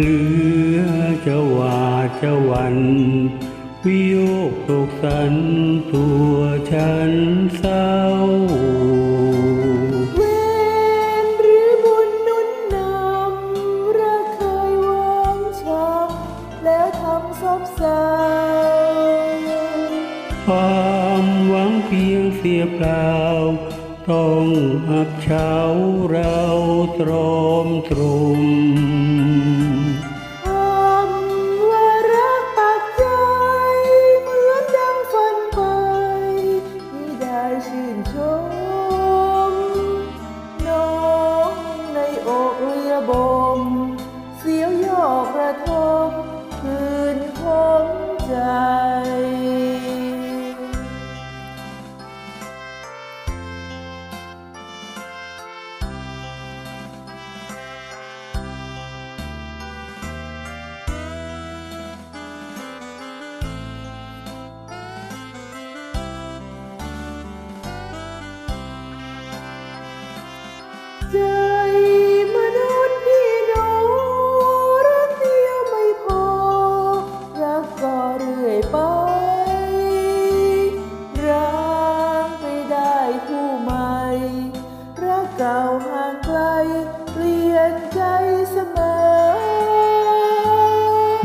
เหลือจะหวาดจะหวันวิโยกโศกสันตัวฉันเศร้าเวรหรือบุญนุนนำรักเคยหวังช้ำแล้วทำซบเศร้าความหวังเพียงเสียเปล่า ต้องหักเฉาเราตรอมตรม ได้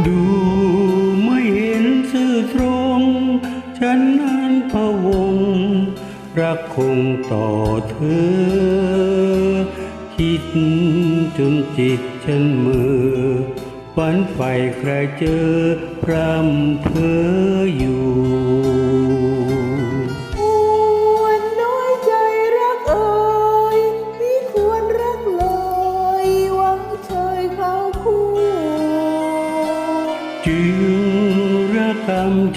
ดูไม่เห็นสื่อตรง ฉันนั้นพะวง รักคงต่อเธอ คิดจนจิตฉันเมือฝันไฟใครเจอพรำเพออยู่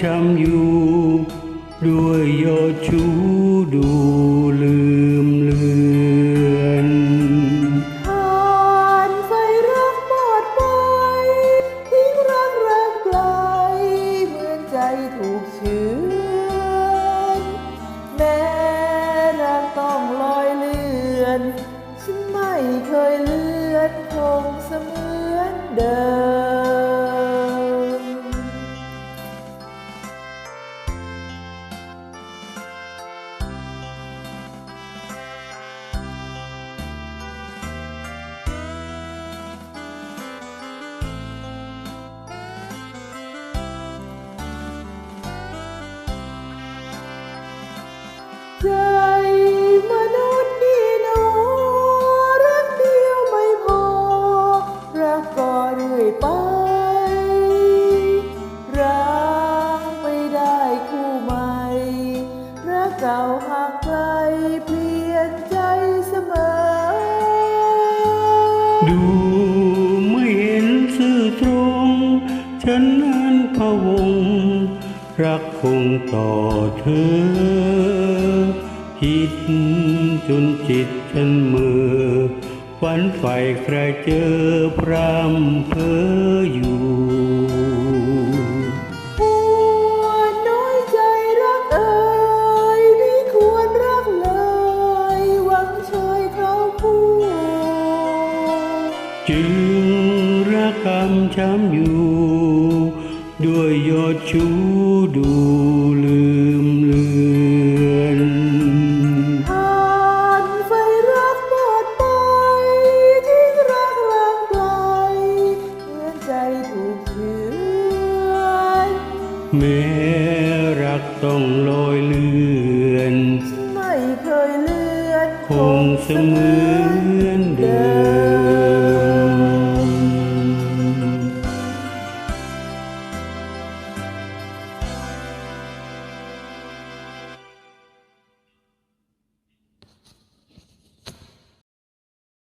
ช้ำอยู่ ด้วยยอดชูดูลืมเลือนผ่านไฟรักหมดไปทิ้งรักรักไกลเหมือนใจถูกเฉือนแม้รักต้องลอยเลือนฉันไม่เคยเลือนคงเสมือนเดิมาหางไกลเปลี่ยนใจเสมอ ดูไม่เห็นซื่อตรง ฉันนั้นพะวง รักคงต่อเธอ คิดจนจิตฉันมือฝันใฝ่ใครเจอพรำเพออยู่ จึงระกำช้ำอยู่ ด้วยยอดชูดูลืมเลือนผ่านไฟรักหมดไปทิ้งรักรักไกลเหมือนใจถูกเฉือนแม้รักต้องลอยเลือนฉันไม่เคยเลือนคงเสมือนเดิ